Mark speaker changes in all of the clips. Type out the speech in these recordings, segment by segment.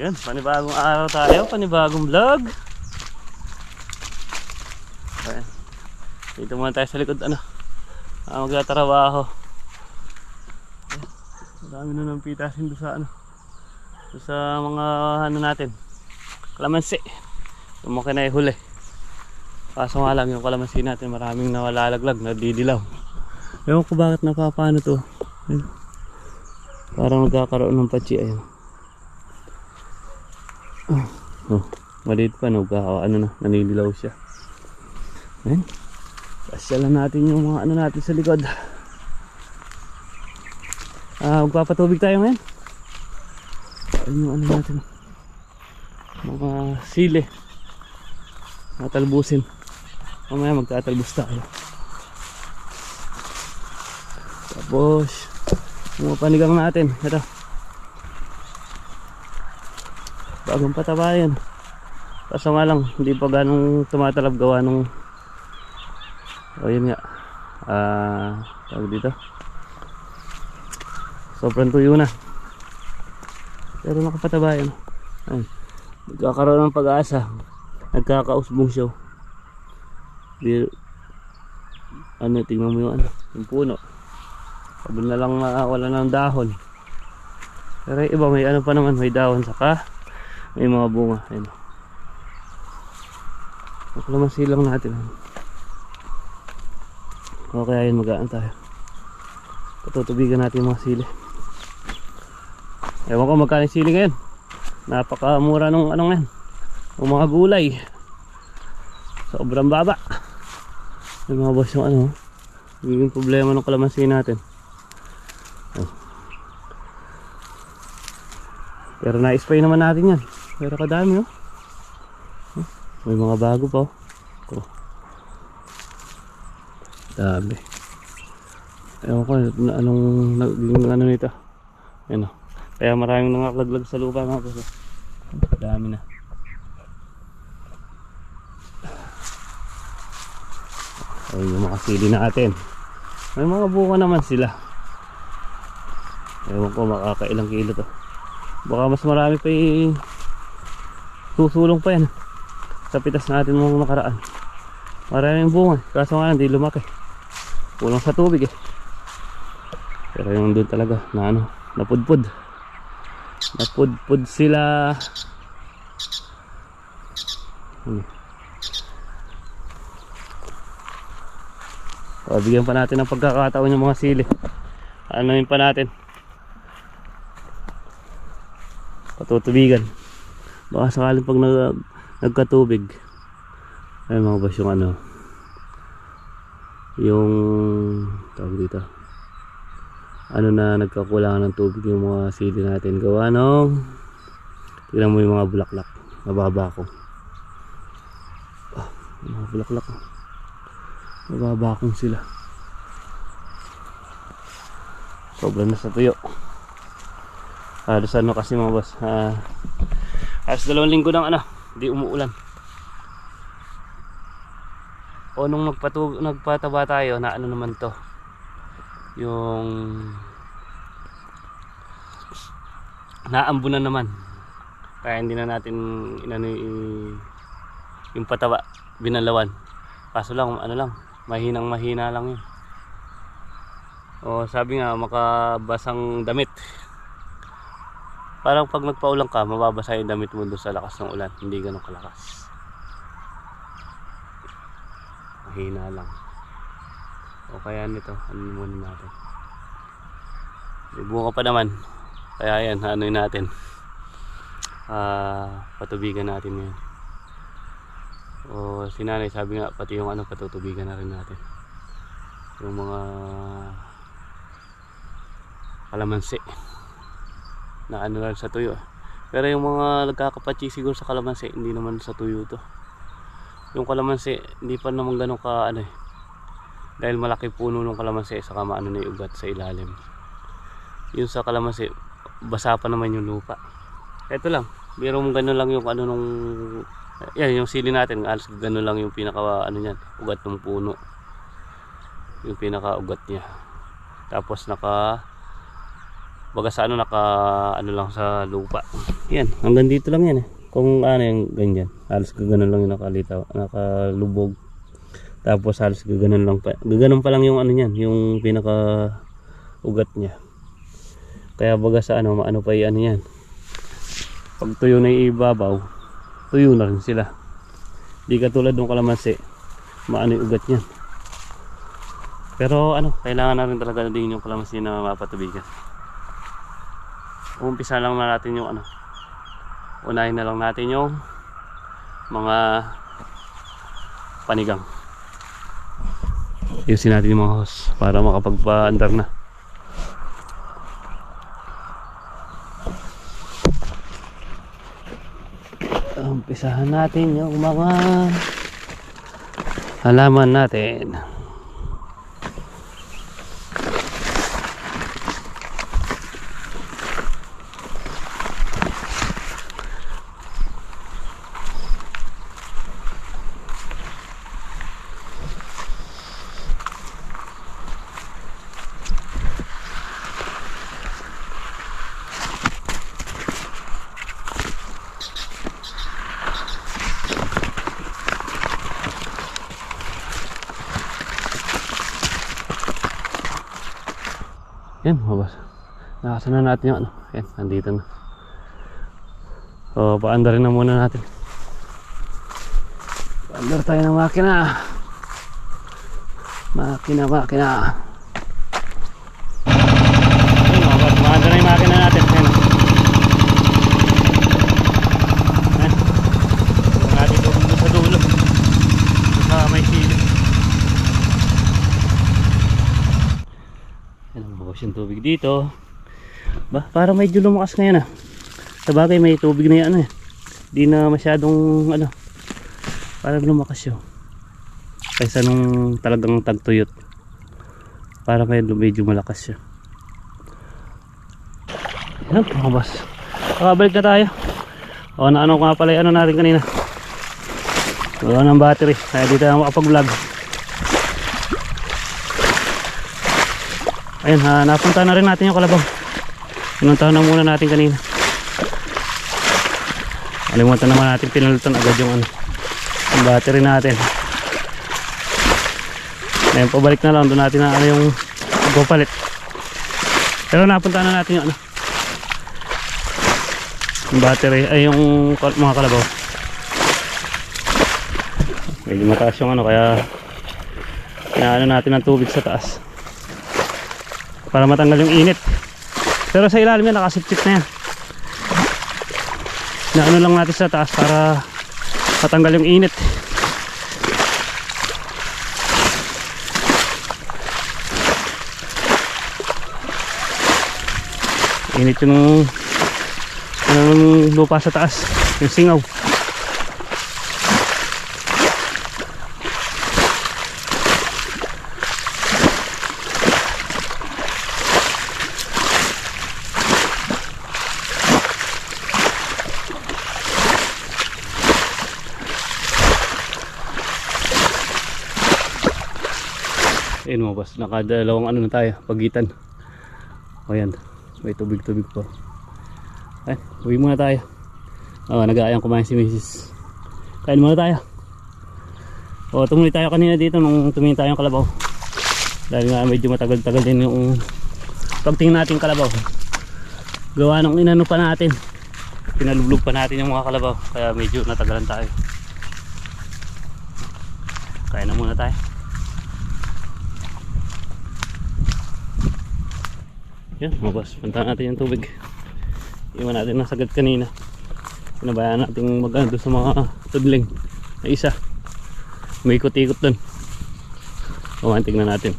Speaker 1: Yan, panibagong araw tayo, panibagong vlog. Ayan. Dito muna tayo sa likod, ano, ah, magtatrabaho. Marami na ng pitasin doon sa ano, doon sa mga ano natin, kalamansi. Yung mga kinahuli. Kaso nga lang yung kalamansi natin maraming nawalalaglag, nadidilaw. Ewan ko bakit napapano to. Ayun. Parang nagkakaroon ng patsi. Ayun. Oh, maliit pa. Nagkaka, ano na, naninilaw siya. Ayun. Pasyalan natin yung mga ano natin sa likod. Ah, magpapatubig tayo ngayon. Ayun yung ano natin. Mga sili. Mga talbusin. Mamaya magtatalbos tayo. Tapos, mga panigang natin. Ito. Bagong pataba yan. Kaso lang, hindi pa ganong tumatalab gawa nung o yun nga. Ah, tawag dito. Sobrang tuyo na. Pero nakapataba yan. Ayun. Nagkakaroon ng pag-asa. Nagkakausbong siya. Di, ano, tingnan mo yung ano, yung puno. Sabi na lang na wala ng dahon. Pero iba may ano pa naman, may dahon saka may mga bunga. Ayun. Makalamansi lang natin. Okay, ayun magaan tayo. Patutubigan natin mga sili. Ewan ko magkano yung sili ngayon. Napakamura nung ano ngayon. Yung mga gulay. Sobrang baba. Yung mga boss yung ano. Nagiging problema ng kalamansi natin. Pero na-spray naman natin yan. Pero kadami oh. May mga bago pa oh. Oh. Dami. Ewan ko na anong naging ano nito. Ayun oh. Kaya maraming nangaklaglag sa lupa mga boss. oh. Dami na. Ayun yung mga sili natin. May mga buka naman sila. Ewan ko makakailang kilo to. Baka mas marami pa yung susulong pa yan. Sa pitas natin mga nakaraan. Maraming bunga. Kaso nga hindi lumaki. Kulang sa tubig eh. Pero yung doon talaga na ano, napudpud. Napudpud sila. Ano? O, bigyan pa natin ng pagkakataon yung mga sili. Ano yun pa natin? Patutubigan. Baka sakaling pag nag, nagkatubig. Ay mga boss yung ano. Yung tawag dito. Ano na nagkakulangan ng tubig yung mga sili natin. Gawa nung tignan mo yung mga bulaklak. Nababa ko. Ah, mga bulaklak. oh. Nababakong sila. Sobrang na sa tuyo. Halos ano kasi mga boss. Ah, halos dalawang linggo nang ano. Di umuulan. O nung nagpatu nagpataba tayo na ano naman to. Yung naambunan naman. Kaya hindi na natin inano yung pataba binalawan. Kaso lang ano lang mahinang mahina lang yun. O sabi nga makabasang damit. Parang pag nagpaulan ka, mababasa yung damit mo doon sa lakas ng ulan. Hindi ganun kalakas. Mahina lang. O kaya nito, ano muna natin. Bunga pa naman. Kaya yan, ano natin. Ah, patubigan natin yun. O si nanay sabi nga pati yung ano patutubigan na rin natin. Yung mga kalamansi na ano lang sa tuyo. Pero yung mga nagkakapatsi siguro sa kalamansi hindi naman sa tuyo to. Yung kalamansi hindi pa naman ganun ka ano eh. Dahil malaki puno ng kalamansi saka maano na ugat sa ilalim. Yung sa kalamansi basa pa naman yung lupa. Ito lang, biro mong ganun lang yung ano nung yan yung sili natin alas ganun lang yung pinaka ano niyan ugat ng puno yung pinaka ugat niya Tapos naka baga sa ano naka ano lang sa lupa. Yan, hanggang dito lang yan eh. Kung ano yung ganyan. Halos gaganon lang yung nakalitaw, nakalubog. Tapos halos gaganon lang pa. Gaganon pa lang yung ano niyan, yung pinaka ugat niya. Kaya baga sa ano, maano pa yung ano yan. Pag tuyo na ibabaw, tuyo na rin sila. Di katulad ng kalamansi, maano yung ugat niyan. Pero ano, kailangan na rin talaga din yung kalamansi na mapatubigan. Umpisa lang na natin yung ano. Unahin na lang natin yung mga panigang. Ayusin natin yung mga hose para makapagpa-andar na. Umpisahan natin yung mga halaman natin. Yan, mabas. Nakasan na natin yung ano. Yan, nandito na. So, paandarin na muna natin. Paandar tayo ng makina. Makina, makina. Yan, mabas. Paandar na yung makina natin. Yan. Yan. Huwag natin doon sa dulo. Sa may silip. Bukas yung tubig dito. Ba, parang medyo lumakas ngayon ah. Sa bagay may tubig na yan ano eh. Di na masyadong ano. Parang lumakas yun. Kaysa nung talagang tagtuyot. Parang ngayon medyo malakas siya. Yan mga boss. Nakabalik na tayo. O na ano nga pala ano natin kanina. Wala ng battery. Kaya dito na makapag-vlog. Ayun, ha, napunta na rin natin yung kalabaw. Pinuntahan na muna natin kanina. Alimutan naman natin pinalitan agad yung ano, yung battery natin. Ngayon, pabalik na lang. Doon natin na ano yung pagpapalit. Pero napunta na natin yung ano, yung battery, ay yung mga kalabaw. Medyo mataas yung ano, kaya inaano natin ng tubig sa taas para matanggal yung init. Pero sa ilalim yan nakasipsip na yan. Na ano lang natin sa taas para matanggal yung init. Init yung ano lupa sa taas. Yung singaw Boss, nakadalawang ano na tayo, pagitan. O yan, may tubig-tubig po. Ay, uwi muna tayo. Oh, nag-aayang kumain si Mrs. Kain muna tayo. O, tumuloy tayo kanina dito nung tumingin tayong kalabaw. Dahil nga medyo matagal-tagal din yung pagtingin natin kalabaw. Gawa ng inano pa natin. Pinalublog pa natin yung mga kalabaw. Kaya medyo natagalan tayo. Kain na muna tayo. Yan, mga boss. Puntahan natin yung tubig. Iwan natin na sagad kanina. Pinabayaan natin mag ano, sa mga tudling. Na isa. May ikot-ikot doon. Kumain, tignan natin.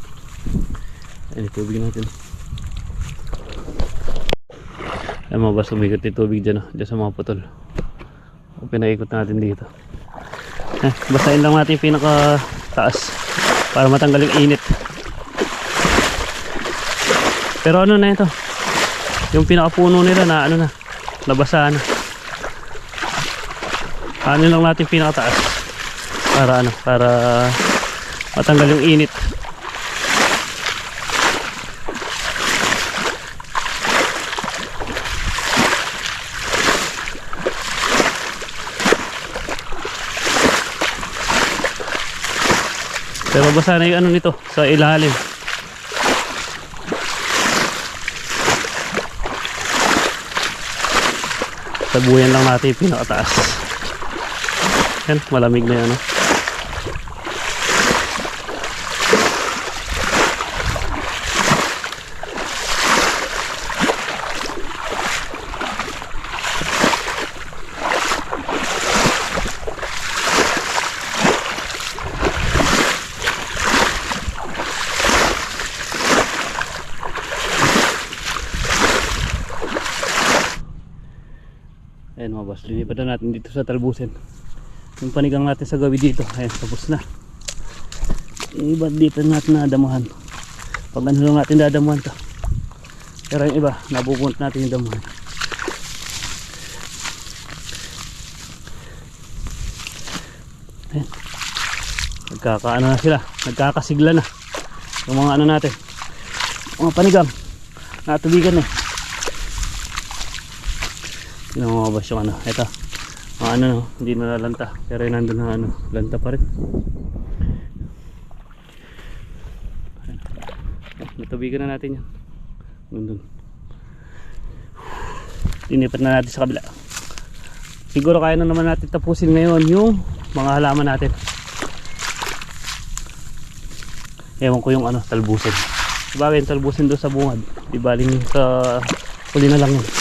Speaker 1: Ayan tubig natin. Ayan mga boss, umikot yung tubig dyan, oh, dyan sa mga putol. O, pinaikot natin dito. Eh, basahin lang natin yung pinaka taas para matanggal yung init. Pero ano na ito? Yung pinakapuno nila na ano na, nabasa na. Ano lang natin pinakataas para ano, para matanggal yung init. Pero basa na yung ano nito sa ilalim. Tabuyan lang natin pinakataas. Yan, malamig na yan. No? Boss, linipan na natin dito sa talbusin. Yung panigang natin sa gawi dito, ayan, tapos na. Iba dito natin nadamuhan. Pag ano lang natin dadamuhan to. Pero yung iba, nabubunt natin yung damuhan. Ayan. Nagkakaano na sila, nagkakasigla na. Yung mga ano natin, mga panigang, natubigan na eh. Boss yung ano. Ito. Mga ano, no, hindi na lalanta. Pero yun nandun na ano, lanta pa rin. Natubigan na natin yan. Nandun. Linipat na natin sa kabila. Siguro kaya na naman natin tapusin ngayon yung mga halaman natin. Ewan ko yung ano, talbusin. Sabagay yung talbusin doon sa bungad. Di baling sa huli na lang yun.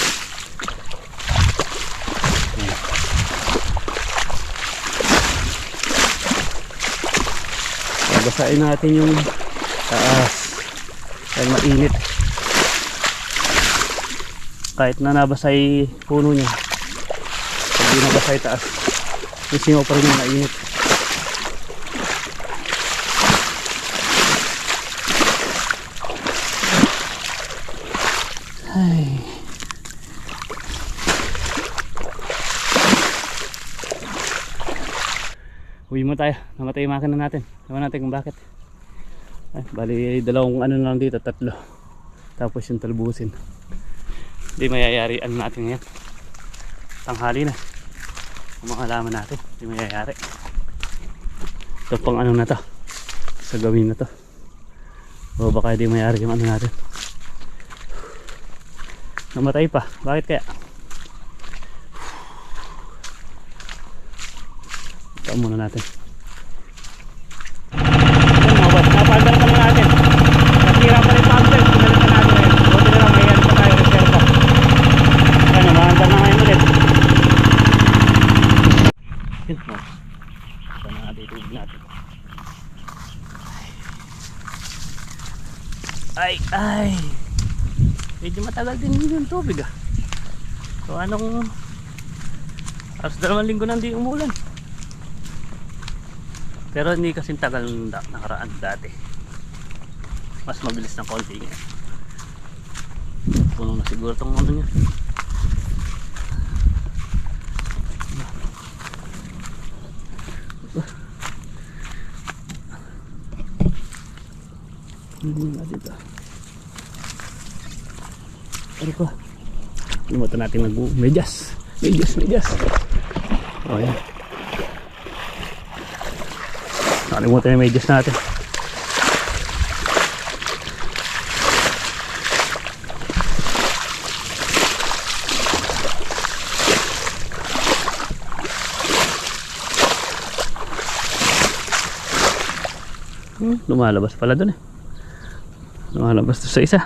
Speaker 1: Basahin natin yung taas. Dahil mainit. Kahit na nabasay puno niya. Pag di nabasay taas yung singaw pa rin yung mainit tayo. Namatay yung makina natin. Naman natin kung bakit. Ay, bali dalawang ano lang dito, tatlo. Tapos yung talbusin. Hindi mayayari ano natin ngayon. Tanghali na. Ang mga halaman natin. Hindi mayayari. Ito pang ano na to. Sa gawin na to. O baka hindi mayayari yung ano natin. Namatay pa. Bakit kaya? Ito muna natin. Yan mga boss, napaldar pa lang natin. Nasira pa rin pumper, pinalitan natin ngayon. Buti na lang may ano pa tayo, reserva. Yan, umaandar na ngayon ulit. Yun, mga boss. Ito na natin itubig natin. Ay, ay. Medyo matagal din yung tubig ah. So anong... Alas dalawang linggo nang di umulan. Pero hindi kasi tagal ng da- nakaraan dati. Mas mabilis ng konti. Puno na siguro itong ano niya. Ano nga dito? Ano ko? Limutan natin mag medyas. Medyas. O yan. Nakalimutan yung medyas natin. Hmm, lumalabas pala dun eh. Lumalabas to sa isa.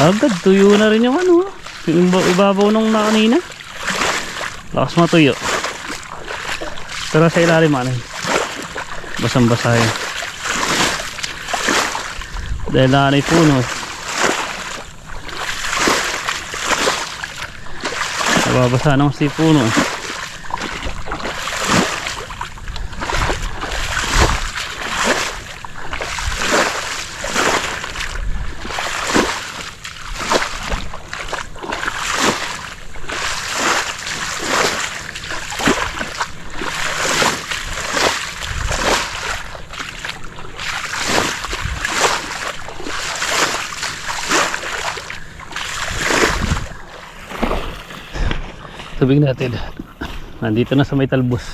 Speaker 1: Agad, tuyo na rin yung ano. Yung iba- ibabaw nung na kanina. Lakas matuyo. Pero sa ilalim ano. Basang basa yun. Dahil nanay puno. eh. Nababasa ng si puno. eh. Natin. Nandito na sa may talbos.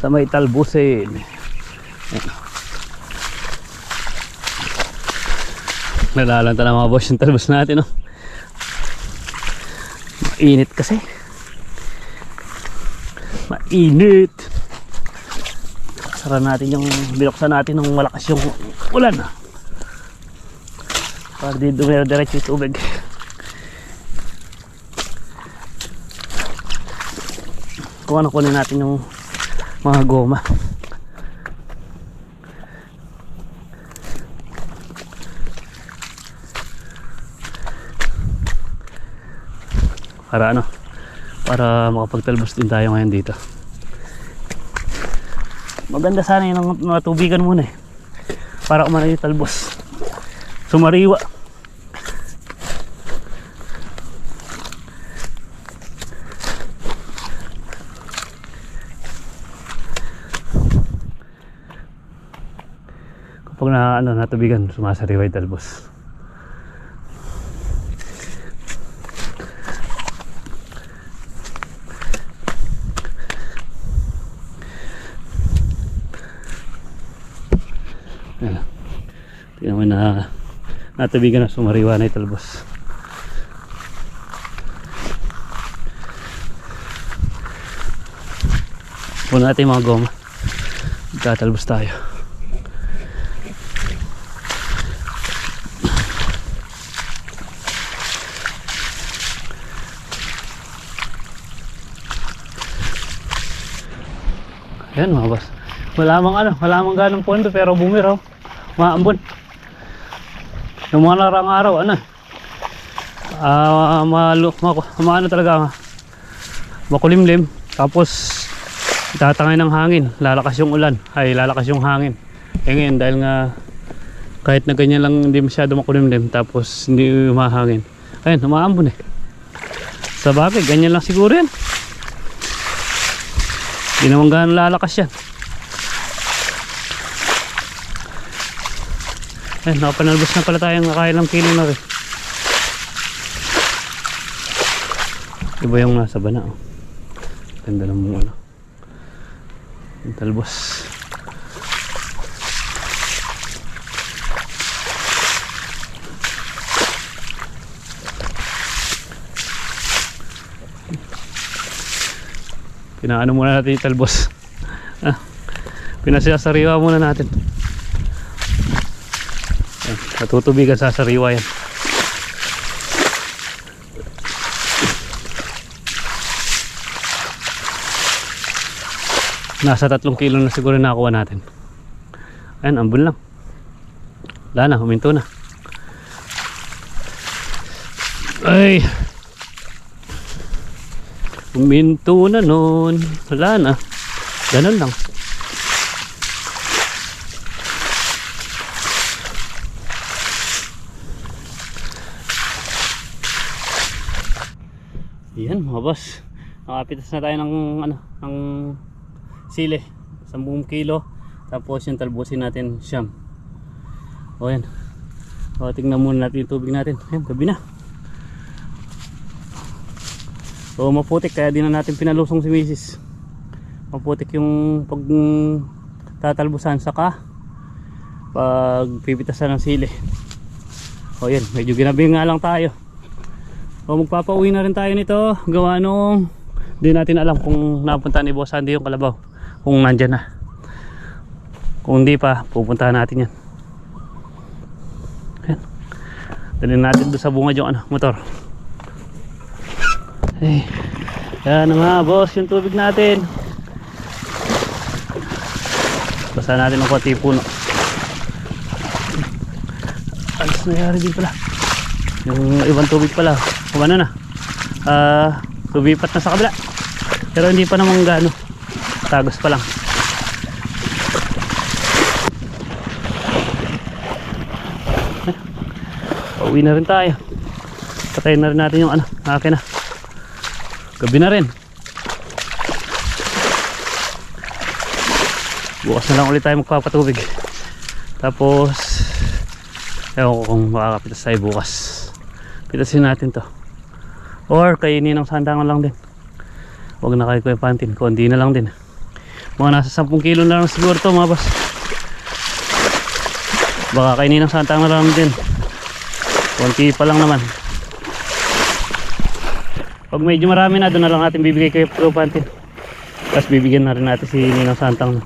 Speaker 1: Sa may talbusin. Nalalanta na mga boss yung talbos natin. Oh. Mainit kasi. Mainit. Sara natin yung binuksan natin ng malakas yung ulan. Para di dumire-diretso yung tubig. Kung ano kunin natin yung mga goma. Para ano? Para makapagtalbos din tayo ngayon dito. Maganda sana yung mga tubigan muna eh. Para umano yung talbos. Sumariwa. Na ano natubigan, sumasariwa yung talbos. Ayan. Tingnan mo na natabigan na sumariwa na yung talbos. Puno natin mga goma. Magkatalbos tayo. Ayan mga boss. Wala mang ano, wala mang ganong pondo pero bumiraw. Maambon. Yung mga narang araw, ano? Ah, malo, ma, maano talaga, makulimlim. Tapos, itatangay ng hangin. Lalakas yung ulan. Ay, lalakas yung hangin. Eh ngayon, dahil nga, kahit na ganyan lang hindi masyado makulimlim, tapos hindi umahangin. Ayun, umaambon eh. Sa bagay, ganyan lang siguro yan. Hindi naman ganun lalakas yan. Eh, nakapanalbos na pala tayong nakailang kilo na rin. Iba yung nasa bana. Oh. Ganda ng mga ano. Yung talbos. Pinaano muna natin yung talbos. Ah, pinasasariwa muna natin. Ayan, Natutubigan sa sariwa yan. Nasa tatlong kilo na siguro nakuha natin. Ayan, ambun lang. Wala na, huminto na. Ay! Huminto na nun. Wala na. Ganun lang. Yan mga boss. Nakapitas na tayo ng ano, ng sili. 10 kilo. Tapos yung talbusin natin siyam. O yan. O tingnan muna natin yung tubig natin. Ayan, gabi na. So maputik kaya di na natin pinalusong si Mrs. Maputik yung pag tatalbusan saka pag pipitasan ng sili. O yan, medyo ginabi nga lang tayo. O magpapauwi na rin tayo nito. Gawa nung hindi natin alam kung napunta ni Boss Andy yung kalabaw. Kung nandyan na. Kung hindi pa, pupuntahan natin yan. Ayan. Dalhin natin doon sa bungad yung ano, motor. Ay, yan na nga boss yung tubig natin. Basa natin ng konti puno. Alas nangyari din pala. Yung ibang tubig pala, kumano na. Ah, lumipat na sa kabila. Pero hindi pa naman gaano. Tagos pa lang. Pauwi na rin tayo. Patayin na rin natin yung ano, akin na. Gabi na rin. Bukas na lang ulit tayo magpapatubig. Tapos, ewan ko kung makakapitas tayo bukas. Pitasin natin to. Or kainin ng sandangan lang din. Huwag na kay Kuya Pantin. Kundi na lang din. Mga nasa 10 kilo na lang siguro to mga boss. Baka kainin ng santang na lang din. Konti pa lang naman. Pag medyo marami na, doon na lang natin bibigay kay Kuya Pantin. Tapos bibigyan na rin natin si Ninang Santang.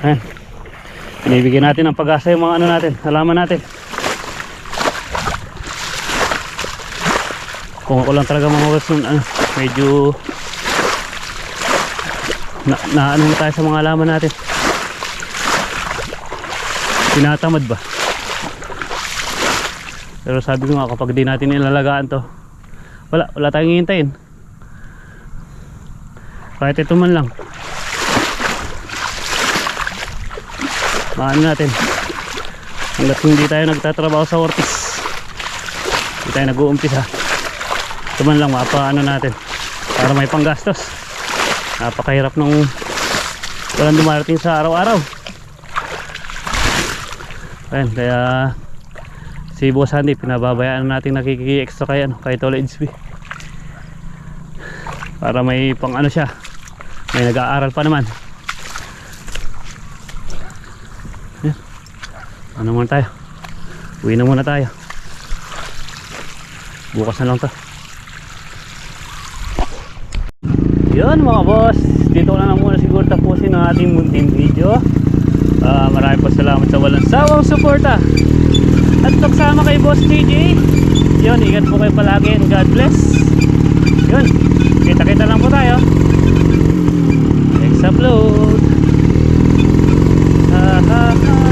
Speaker 1: Ayan. Binibigyan natin ng pag-asa yung mga ano natin, halaman natin. Kung ako lang talaga mga boss, ano, medyo na, na ano tayo sa mga halaman natin. Tinatamad ba? Pero sabi ko nga kapag di natin ilalagaan to, wala, wala tayong hihintayin. Kahit ito man lang. Maano natin. Hanggat hindi tayo nagtatrabaho sa ortis. Hindi tayo nag-uumpisa. Ito man lang mapaano natin. Para may panggastos. Napakahirap nung walang dumarating sa araw-araw. Ayan, kaya si Boss Andy pinababayaan natin nakiki-extra kay ano, kay Tolo HB. Para may pang ano siya. May nag-aaral pa naman. Ayan. Ano muna tayo? Uwi na muna tayo. Bukas na lang to. Yun mga boss, dito na lang muna siguro tapusin ang ating munting video. Ah, maraming po salamat sa walang sawang suporta. At pagsama kay Boss JJ. Yun, ingat po kayo palagi and God bless. Yun, kita-kita lang po tayo. Next upload. Ha ha ha.